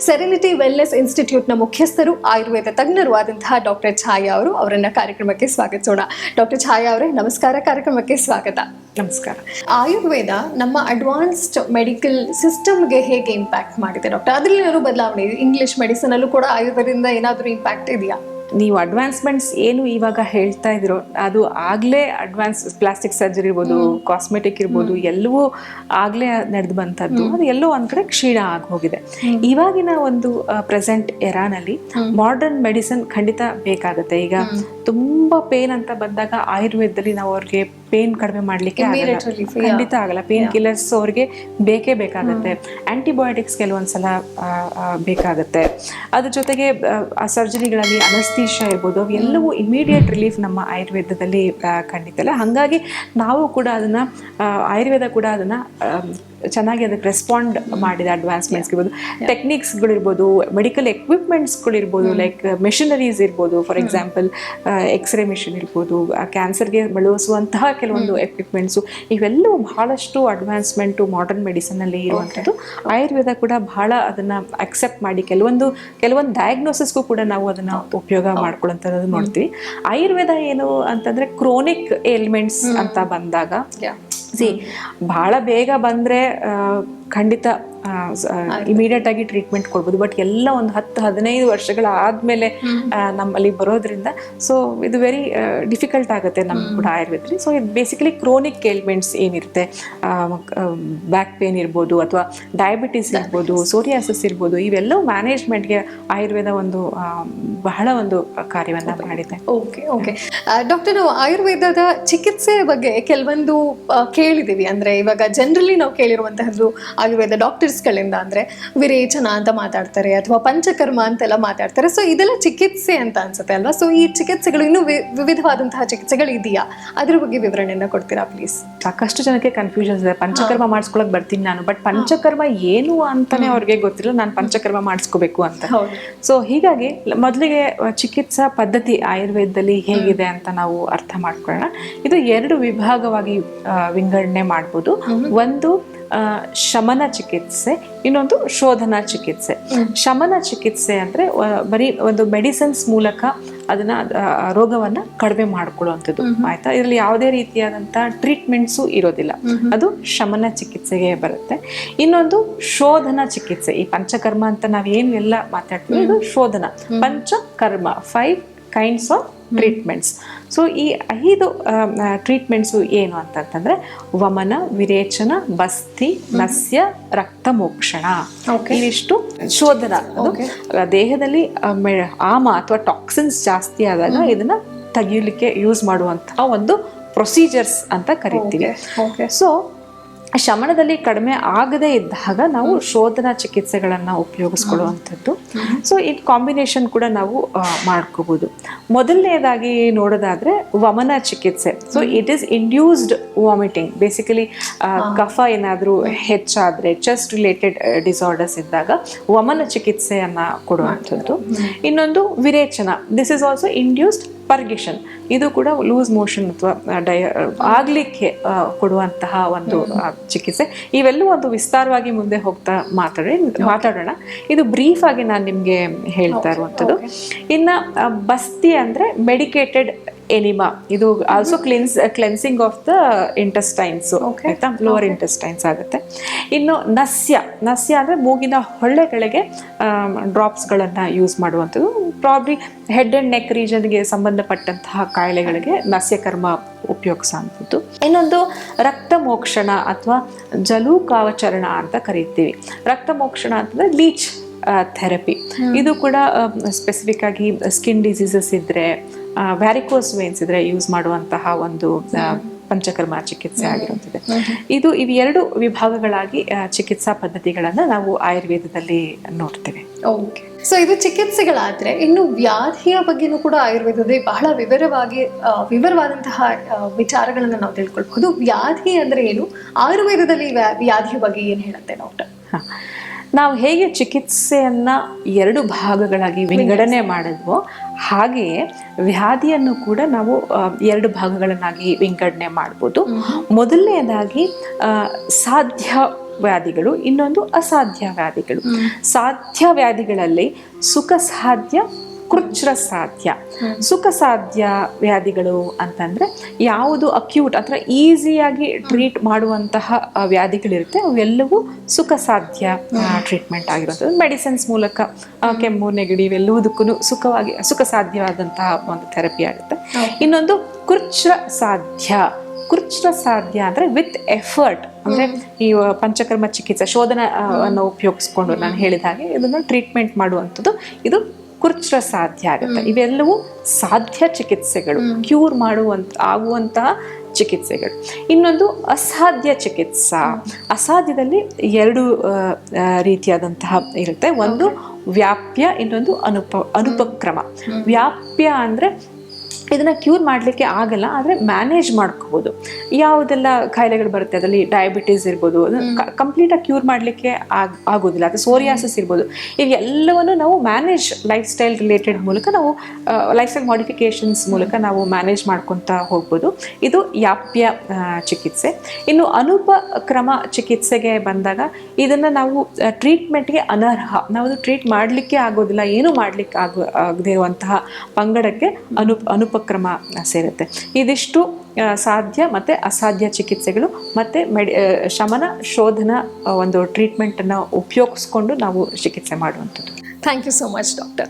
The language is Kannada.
ಸೆರೆನಿಟಿ ವೆಲ್ನೆಸ್ ಇನ್ಸ್ಟಿಟ್ಯೂಟ್ನ ಮುಖ್ಯಸ್ಥರು ಆಯುರ್ವೇದ ತಜ್ಞರು ಆದಂತಹ ಡಾಕ್ಟರ್ ಛಾಯಾ ಅವರು ಅವರನ್ನ ಕಾರ್ಯಕ್ರಮಕ್ಕೆ ಸ್ವಾಗತಿಸೋಣ. ಡಾಕ್ಟರ್ ಛಾಯಾ ಅವರೇ ನಮಸ್ಕಾರ. ಕಾರ್ಯಕ್ರಮಕ್ಕೆ ಸ್ವಾಗತ. ನಮಸ್ಕಾರ. ಆಯುರ್ವೇದ ನಮ್ಮ ಅಡ್ವಾನ್ಸ್ಡ್ ಮೆಡಿಕಲ್ ಸಿಸ್ಟಮ್ಗೆ ಹೇಗೆ ಇಂಪ್ಯಾಕ್ಟ್ ಮಾಡಿದೆ ಡಾಕ್ಟರ್ ಅದರಲ್ಲಿ ಏನಾದ್ರು ಬದಲಾವಣೆ? ಇದೆ ಇಂಗ್ಲಿಷ್ ಮೆಡಿಸನ್ ಅಲ್ಲೂ ಕೂಡ ಆಯುರ್ವೇದದಿಂದ ಏನಾದರೂ ಇಂಪ್ಯಾಕ್ಟ್ ಇದೆಯಾ? ನೀವು ಅಡ್ವಾನ್ಸ್ಮೆಂಟ್ಸ್ ಏನು ಇವಾಗ ಹೇಳ್ತಾ ಇದ್ರೋ ಅದು ಆಗಲೇ ಅಡ್ವಾನ್ಸ್ ಪ್ಲಾಸ್ಟಿಕ್ ಸರ್ಜರಿ ಇರ್ಬೋದು ಕಾಸ್ಮೆಟಿಕ್ ಇರ್ಬೋದು ಎಲ್ಲವೂ ಆಗಲೇ ನಡೆದು ಬಂತದ್ದು ಅದು ಎಲ್ಲೋ ಒಂದು ಕಡೆ ಕ್ಷೀಣ ಆಗಿ ಹೋಗಿದೆ ಇವಾಗಿನ ಒಂದು ಪ್ರೆಸೆಂಟ್ ಎರಾನಲ್ಲಿ ಮಾಡರ್ನ್ ಮೆಡಿಸಿನ್ ಖಂಡಿತ ಬೇಕಾಗುತ್ತೆ. ಈಗ ತುಂಬಾ ಪೇನ್ ಅಂತ ಬಂದಾಗ ಆಯುರ್ವೇದದಲ್ಲಿ ನಾವು ಅವ್ರಿಗೆ ಪೇನ್ ಕಡಿಮೆ ಮಾಡಲಿಕ್ಕೆ ಖಂಡಿತ ಆಗಲ್ಲ. ಪೇನ್ ಕಿಲ್ಲರ್ಸ್ ಅವ್ರಿಗೆ ಬೇಕೇ ಬೇಕಾಗುತ್ತೆ. ಆಂಟಿಬಯೋಟಿಕ್ಸ್ ಕೆಲವೊಂದ್ಸಲ ಬೇಕಾಗುತ್ತೆ. ಅದ್ರ ಜೊತೆಗೆ ಆ ಸರ್ಜರಿಗಳಲ್ಲಿ ಅನಸ್ತೀಶ ಇರ್ಬೋದು ಎಲ್ಲವೂ ಇಮಿಡಿಯೇಟ್ ರಿಲೀಫ್ ನಮ್ಮ ಆಯುರ್ವೇದದಲ್ಲಿ ಖಂಡಿತ ಇಲ್ಲ. ಹಾಗಾಗಿ ನಾವು ಕೂಡ ಅದನ್ನ ಆಯುರ್ವೇದ ಕೂಡ ಅದನ್ನ ಚೆನ್ನಾಗಿ ಅದಕ್ಕೆ ರೆಸ್ಪಾಂಡ್ ಮಾಡಿದೆ ಅಡ್ವಾನ್ಸ್ಮೆಂಟ್ಸ್ ಇರ್ಬೋದು ಟೆಕ್ನಿಕ್ಸ್ಗಳಿರ್ಬೋದು ಮೆಡಿಕಲ್ ಎಕ್ವಿಪ್ಮೆಂಟ್ಸ್ಗಳಿರ್ಬೋದು ಲೈಕ್ ಮೆಷಿನರೀಸ್ ಇರ್ಬೋದು. For example X ray machine ಇರ್ಬೋದು ಕ್ಯಾನ್ಸರ್ಗೆ ಬಳಸುವಂತಹ ಕೆಲವೊಂದು ಎಕ್ವಿಪ್ಮೆಂಟ್ಸು ಇವೆಲ್ಲವೂ ಬಹಳಷ್ಟು ಅಡ್ವಾನ್ಸ್ಮೆಂಟು ಮಾಡರ್ನ್ ಮೆಡಿಸನಲ್ಲಿ ಇರುವಂಥದ್ದು. ಆಯುರ್ವೇದ ಕೂಡ ಬಹಳ ಅದನ್ನ ಅಕ್ಸೆಪ್ಟ್ ಮಾಡಿ ಕೆಲವೊಂದು ಕೆಲವೊಂದು ಡಯಾಗ್ನೋಸಿಸ್ಗೂ ಕೂಡ ನಾವು ಅದನ್ನು ಉಪಯೋಗ ಮಾಡ್ಕೊಳ್ಳೋಂಥದ್ದು ನೋಡ್ತೀವಿ. ಆಯುರ್ವೇದ ಏನು ಅಂತಂದ್ರೆ ಕ್ರೋನಿಕ್ ಏಲ್ಮೆಂಟ್ಸ್ ಅಂತ ಬಂದಾಗ ಸಿ ಬಹಳ ಬೇಗ ಬಂದರೆ ಖಂಡಿತ ಇಮಿಡಿಯೇಟ್ ಆಗಿ ಟ್ರೀಟ್ಮೆಂಟ್ ಕೊಡ್ಬೋದು. ಬಟ್ ಎಲ್ಲ ಒಂದು ಹತ್ತು ಹದಿನೈದು ವರ್ಷಗಳ ಆದಮೇಲೆ ನಮ್ಮಲ್ಲಿ ಬರೋದ್ರಿಂದ ಸೊ ಇದು ವೆರಿ ಡಿಫಿಕಲ್ಟ್ ಆಗುತ್ತೆ ನಮ್ಗೆ ಕೂಡ ಆಯುರ್ವೇದ್ರಿ ಸೊ ಇದು ಬೇಸಿಕಲಿ ಕ್ರೋನಿಕ್ ಏಲ್ಮೆಂಟ್ಸ್ ಏನಿರುತ್ತೆ? ಬ್ಯಾಕ್ ಪೇನ್ ಇರ್ಬೋದು ಅಥವಾ ಡಯಾಬಿಟಿಸ್ ಇರ್ಬೋದು ಸೋರಿಯಾಸಿಸ್ ಇರ್ಬೋದು ಇವೆಲ್ಲವೂ ಮ್ಯಾನೇಜ್ಮೆಂಟ್ಗೆ ಆಯುರ್ವೇದ ಒಂದು ಬಹಳ ಒಂದು ಕಾರ್ಯವನ್ನ ಮಾಡಿದೆ. ಓಕೆ ಓಕೆ ಡಾಕ್ಟರ್ ನಾವು ಆಯುರ್ವೇದದ ಚಿಕಿತ್ಸೆ ಬಗ್ಗೆ ಕೆಲವೊಂದು ಕೇಳಿದೀವಿ ಅಂದ್ರೆ ಇವಾಗ ಜನರಲಿ ನಾವು ಕೇಳಿರುವಂತಹದ್ದು ಆಯುರ್ವೇದ ಡಾಕ್ಟರ್ಸ್ಗಳಿಂದ ಅಂದ್ರೆ ವಿರೇಚನ ಅಂತ ಮಾತಾಡ್ತಾರೆ ಅಥವಾ ಪಂಚಕರ್ಮ ಅಂತೆಲ್ಲ ಮಾತಾಡ್ತಾರೆ. ಸೊ ಇದೆಲ್ಲ ಚಿಕಿತ್ಸೆ ಅಂತ ಅನ್ಸುತ್ತೆ ಅಲ್ವಾ? ಸೊ ಈ ಚಿಕಿತ್ಸೆಗಳು ಇನ್ನೂ ವಿವಿಧವಾದಂತಹ ಚಿಕಿತ್ಸೆಗಳು ಇದೆಯಾ? ಅದ್ರ ಬಗ್ಗೆ ವಿವರಣೆಯನ್ನ ಕೊಡ್ತೀರಾ ಪ್ಲೀಸ್ ಸಾಕಷ್ಟು ಜನಕ್ಕೆ ಕನ್ಫ್ಯೂಷನ್ಸ್ ಇದೆ. ಪಂಚಕರ್ಮ ಮಾಡಿಸ್ಕೊಳಕ್ ಬರ್ತೀನಿ ನಾನು ಬಟ್ ಪಂಚಕರ್ಮ ಏನು ಅಂತಾನೆ ಅವ್ರಿಗೆ ಗೊತ್ತಿಲ್ಲ. ನಾನು ಪಂಚಕರ್ಮ ಮಾಡಿಸ್ಕೋಬೇಕು ಅಂತ. ಸೊ ಹೀಗಾಗಿ ಮೊದಲಿಗೆ ಚಿಕಿತ್ಸಾ ಪದ್ಧತಿ ಆಯುರ್ವೇದದಲ್ಲಿ ಹೇಗಿದೆ ಅಂತ ನಾವು ಅರ್ಥ ಮಾಡ್ಕೊಳ್ಳೋಣ. ಇದು ಎರಡು ವಿಭಾಗವಾಗಿ ವಿಂಗಡಣೆ ಮಾಡ್ಬೋದು. ಒಂದು ಶಮನ ಚಿಕಿತ್ಸೆ ಇನ್ನೊಂದು ಶೋಧನಾ ಚಿಕಿತ್ಸೆ. ಶಮನ ಚಿಕಿತ್ಸೆ ಅಂದ್ರೆ ಬರೀ ಒಂದು ಮೆಡಿಸಿನ್ಸ್ ಮೂಲಕ ಅದನ್ನ ರೋಗವನ್ನ ಕಡಿಮೆ ಮಾಡ್ಕೊಳ್ಳುವಂಥದ್ದು. ಆಯ್ತಾ? ಇದರಲ್ಲಿ ಯಾವುದೇ ರೀತಿಯಾದಂಥ ಟ್ರೀಟ್ಮೆಂಟ್ಸು ಇರೋದಿಲ್ಲ. ಅದು ಶಮನ ಚಿಕಿತ್ಸೆಗೆ ಬರುತ್ತೆ. ಇನ್ನೊಂದು ಶೋಧನ ಚಿಕಿತ್ಸೆ. ಈ ಪಂಚಕರ್ಮ ಅಂತ ನಾವೇನು ಎಲ್ಲ ಮಾತಾಡ್ತೀವಿ ಇದು ಶೋಧನ. Panchakarma five kinds of treatments so ಈ ಐದು ಟ್ರೀಟ್ಮೆಂಟ್ಸು ಏನು ಅಂತಂತಂದ್ರೆ ವಮನ ವಿರೇಚನ ಬಸ್ತಿ ನಸ್ಯ ರಕ್ತ ಮೋಕ್ಷಣ. ಇವಿಷ್ಟು ಶೋಧನ. ದೇಹದಲ್ಲಿ ಆಮ ಅಥವಾ ಟಾಕ್ಸಿನ್ಸ್ ಜಾಸ್ತಿ ಆದಾಗ ಇದನ್ನ ತೆಗಿಲಿಕ್ಕೆ ಯೂಸ್ ಮಾಡುವಂತಹ ಒಂದು ಪ್ರೊಸೀಜರ್ಸ್ ಅಂತ ಕರಿತೀವಿ. ಓಕೆ ಸೊ ಶಮನದಲ್ಲಿ ಕಡಿಮೆ ಆಗದೇ ಇದ್ದಾಗ ನಾವು ಶೋಧನಾ ಚಿಕಿತ್ಸೆಗಳನ್ನು ಉಪಯೋಗಿಸ್ಕೊಳ್ಳುವಂಥದ್ದು. ಸೊ ಈ ಕಾಂಬಿನೇಷನ್ ಕೂಡ ನಾವು ಮಾಡ್ಕೋಬೋದು. ಮೊದಲನೇದಾಗಿ ನೋಡೋದಾದ್ರೆ ವಮನ ಚಿಕಿತ್ಸೆ. So it is induced vomiting basically ಕಫ ಏನಾದರೂ ಹೆಚ್ಚಾದ್ರೆ ಚೆಸ್ಟ್ ರಿಲೇಟೆಡ್ ಡಿಸಾರ್ಡರ್ಸ್ ಇದ್ದಾಗ ವಮನ ಚಿಕಿತ್ಸೆಯನ್ನು ಕೊಡುವಂಥದ್ದು. ಇನ್ನೊಂದು ವಿರೇಚನ. This is also induced purgation. ಇದು ಕೂಡ ಲೂಸ್ ಮೋಷನ್ ಅಥವಾ ಡಯ ಆಗ್ಲಿಕ್ಕೆ ಕೊಡುವಂತಹ ಒಂದು ಚಿಕಿತ್ಸೆ. ಇವೆಲ್ಲವೂ ಒಂದು ವಿಸ್ತಾರವಾಗಿ ಮುಂದೆ ಹೋಗ್ತಾ ಮಾತಾಡಿ ಮಾತಾಡೋಣ. ಇದು ಬ್ರೀಫ್ ಆಗಿ ನಾನು ನಿಮಗೆ ಹೇಳ್ತಾ ಇರುವಂಥದ್ದು. ಇನ್ನ ಬಸ್ತಿ ಅಂದರೆ ಮೆಡಿಕೇಟೆಡ್ ಎನಿಮಾ ಇದು also cleanse cleansing of the intestines ಆಯ್ತಾ? ಲೋವರ್ ಇಂಟೆಸ್ಟೈನ್ಸ್ ಆಗುತ್ತೆ. ಇನ್ನು ನಸ್ಯ. ನಸ್ಯ ಅಂದರೆ ಮೂಗಿನ ಹೊಳ್ಳೆಗಳಿಗೆ ಡ್ರಾಪ್ಸ್ಗಳನ್ನು ಯೂಸ್ ಮಾಡುವಂಥದ್ದು. ಪ್ರಾಬ್ಲಿ ಹೆಡ್ ಆ್ಯಂಡ್ ನೆಕ್ ರೀಜನ್ಗೆ ಸಂಬಂಧಪಟ್ಟಂತಹ ಕಾಯಿಲೆಗಳಿಗೆ ನಸ್ಯಕರ್ಮ ಉಪಯೋಗಿಸುವಂಥದ್ದು. ಇನ್ನೊಂದು ರಕ್ತ ಮೋಕ್ಷಣ ಅಥವಾ ಜಲೂಕಾವಚರಣ ಅಂತ ಕರಿತೀವಿ. ರಕ್ತ ಮೋಕ್ಷಣ ಅಂತಂದರೆ ಲೀಚ್ ಥೆರಪಿ ಇದು ಕೂಡ ಸ್ಪೆಸಿಫಿಕ್ ಆಗಿ ಸ್ಕಿನ್ ಡಿಸೀಸಸ್ ಇದ್ರೆ ವ್ಯಾರಿಕೋಸ್ ವೇನ್ಸ್ ಇದ್ರೆ ಯೂಸ್ ಮಾಡುವಂತಹ ಒಂದು ಪಂಚಕರ್ಮ ಚಿಕಿತ್ಸೆ ಆಗಿರುತ್ತದೆ ಇದು ಇವೆರಡು ವಿಭಾಗಗಳಾಗಿ ಚಿಕಿತ್ಸಾ ಪದ್ಧತಿಗಳನ್ನ ನಾವು ಆಯುರ್ವೇದದಲ್ಲಿ ನೋಡ್ತೇವೆ. ಓಕೆ ಸೊ ಇದು ಚಿಕಿತ್ಸೆಗಳಾದ್ರೆ ಇನ್ನು ವ್ಯಾಧಿಯ ಬಗ್ಗೆನೂ ಕೂಡ ಆಯುರ್ವೇದದಲ್ಲಿ ಬಹಳ ವಿವರವಾಗಿ ವಿವರವಾದಂತಹ ವಿಚಾರಗಳನ್ನು ನಾವು ತಿಳ್ಕೊಳ್ಬಹುದು. ವ್ಯಾಧಿ ಅಂದ್ರೆ ಏನು? ಆಯುರ್ವೇದದಲ್ಲಿ ವ್ಯಾ- ವ್ಯಾಧಿಯ ಬಗ್ಗೆ ಏನು ಹೇಳುತ್ತೆ ಡಾಕ್ಟರ್? ಹ. ನಾವು ಹೇಗೆ ಚಿಕಿತ್ಸೆಯನ್ನು ಎರಡು ಭಾಗಗಳಾಗಿ ವಿಂಗಡಣೆ ಮಾಡಿದ್ವೋ ಹಾಗೆಯೇ ವ್ಯಾಧಿಯನ್ನು ಕೂಡ ನಾವು ಎರಡು ಭಾಗಗಳನ್ನಾಗಿ ವಿಂಗಡಣೆ ಮಾಡ್ಬೋದು. ಮೊದಲನೆಯದಾಗಿ ಸಾಧ್ಯ ವ್ಯಾಧಿಗಳು ಇನ್ನೊಂದು ಅಸಾಧ್ಯ ವ್ಯಾಧಿಗಳು. ಸಾಧ್ಯ ವ್ಯಾಧಿಗಳಲ್ಲಿ ಸುಖ ಸಾಧ್ಯ ಕೃಚ್ರ ಸಾಧ್ಯ ಸುಖ ಸಾಧ್ಯ ವ್ಯಾಧಿಗಳು ಅಂತಂದರೆ ಯಾವುದು ಅಕ್ಯೂಟ್ ಅಂದರೆ ಈಸಿಯಾಗಿ ಟ್ರೀಟ್ ಮಾಡುವಂತಹ ವ್ಯಾಧಿಗಳಿರುತ್ತೆ. ಅವೆಲ್ಲವೂ ಸುಖ ಸಾಧ್ಯ ಟ್ರೀಟ್ಮೆಂಟ್ ಆಗಿರುವಂಥದ್ದು ಮೆಡಿಸಿನ್ಸ್ ಮೂಲಕ ಕೆಮ್ಮು ನೆಗಡಿ ಇವೆಲ್ಲವುದಕ್ಕೂ ಸುಖವಾಗಿ ಸುಖ ಸಾಧ್ಯವಾದಂತಹ ಒಂದು ಥೆರಪಿ ಆಗುತ್ತೆ. ಇನ್ನೊಂದು ಕೃಚ್ರ ಸಾಧ್ಯ ಕೃಚ್ರ ಸಾಧ್ಯ ಅಂದರೆ ವಿತ್ ಎಫರ್ಟ್ ಅಂದರೆ ಈ ಪಂಚಕರ್ಮ ಚಿಕಿತ್ಸೆ ಶೋಧನ ಅನ್ನು ಉಪಯೋಗಿಸ್ಕೊಂಡು ನಾನು ಹೇಳಿದ ಹಾಗೆ ಇದನ್ನು ಟ್ರೀಟ್ಮೆಂಟ್ ಮಾಡುವಂಥದ್ದು. ಇದು ಕೃಚ್ರ ಸಾಧ್ಯ ಆಗುತ್ತೆ. ಇವೆಲ್ಲವೂ ಸಾಧ್ಯ ಚಿಕಿತ್ಸೆಗಳು. ಕ್ಯೂರ್ ಮಾಡುವಂತ ಆಗುವಂತಹ ಚಿಕಿತ್ಸೆಗಳು. ಇನ್ನೊಂದು ಅಸಾಧ್ಯ ಚಿಕಿತ್ಸಾ. ಅಸಾಧ್ಯದಲ್ಲಿ ಎರಡು ರೀತಿಯಾದಂತಹ ಇರುತ್ತೆ. ಒಂದು ವ್ಯಾಪ್ಯ ಇನ್ನೊಂದು ಅನುಪ ಅನುಪಕ್ರಮ. ವ್ಯಾಪ್ಯ ಅಂದ್ರೆ ಇದನ್ನ ಕ್ಯೂರ್ ಮಾಡಲಿಕ್ಕೆ ಆಗಲ್ಲ ಆದರೆ ಮ್ಯಾನೇಜ್ ಮಾಡ್ಕೋಬೋದು. ಯಾವುದೆಲ್ಲ ಕಾಯಿಲೆಗಳು ಬರುತ್ತೆ ಅದರಲ್ಲಿ ಡಯಾಬಿಟೀಸ್ ಇರ್ಬೋದು ಕಂಪ್ಲೀಟಾಗಿ ಕ್ಯೂರ್ ಮಾಡಲಿಕ್ಕೆ ಆಗ ಆಗೋದಿಲ್ಲ ಅಥವಾ ಸೋರಿಯಾಸಿಸ್ ಇರ್ಬೋದು. ಇವೆಲ್ಲವನ್ನು ನಾವು ಮ್ಯಾನೇಜ್ ಲೈಫ್ ಸ್ಟೈಲ್ ರಿಲೇಟೆಡ್ ಮೂಲಕ ನಾವು ಲೈಫ್ ಸ್ಟೈಲ್ ಮಾಡಿಫಿಕೇಶನ್ಸ್ ಮೂಲಕ ನಾವು ಮ್ಯಾನೇಜ್ ಮಾಡ್ಕೊತಾ ಹೋಗ್ಬೋದು. ಇದು ಯಾಪ್ಯ ಚಿಕಿತ್ಸೆ. ಇನ್ನು ಅನುಪಕ್ರಮ ಚಿಕಿತ್ಸೆಗೆ ಬಂದಾಗ ಇದನ್ನು ನಾವು ಟ್ರೀಟ್ಮೆಂಟ್ಗೆ ಅನರ್ಹ ನಾವು ಟ್ರೀಟ್ ಮಾಡಲಿಕ್ಕೆ ಆಗೋದಿಲ್ಲ ಏನು ಮಾಡಲಿಕ್ಕೆ ಆಗೋ ಆಗದೆ ಇರುವಂತಹ ಪಂಗಡಕ್ಕೆ ಅನು ಅನುಪಕ್ರಮ ಸೇರುತ್ತೆ. ಇದಿಷ್ಟು ಸಾಧ್ಯ ಮತ್ತು ಅಸಾಧ್ಯ ಚಿಕಿತ್ಸೆಗಳು ಮತ್ತು ಮೆಡಿ ಶಮನ, ಶೋಧನ ಒಂದು ಟ್ರೀಟ್ಮೆಂಟನ್ನು ಉಪಯೋಗಿಸ್ಕೊಂಡು ನಾವು ಚಿಕಿತ್ಸೆ ಮಾಡುವಂಥದ್ದು. Thank you so much doctor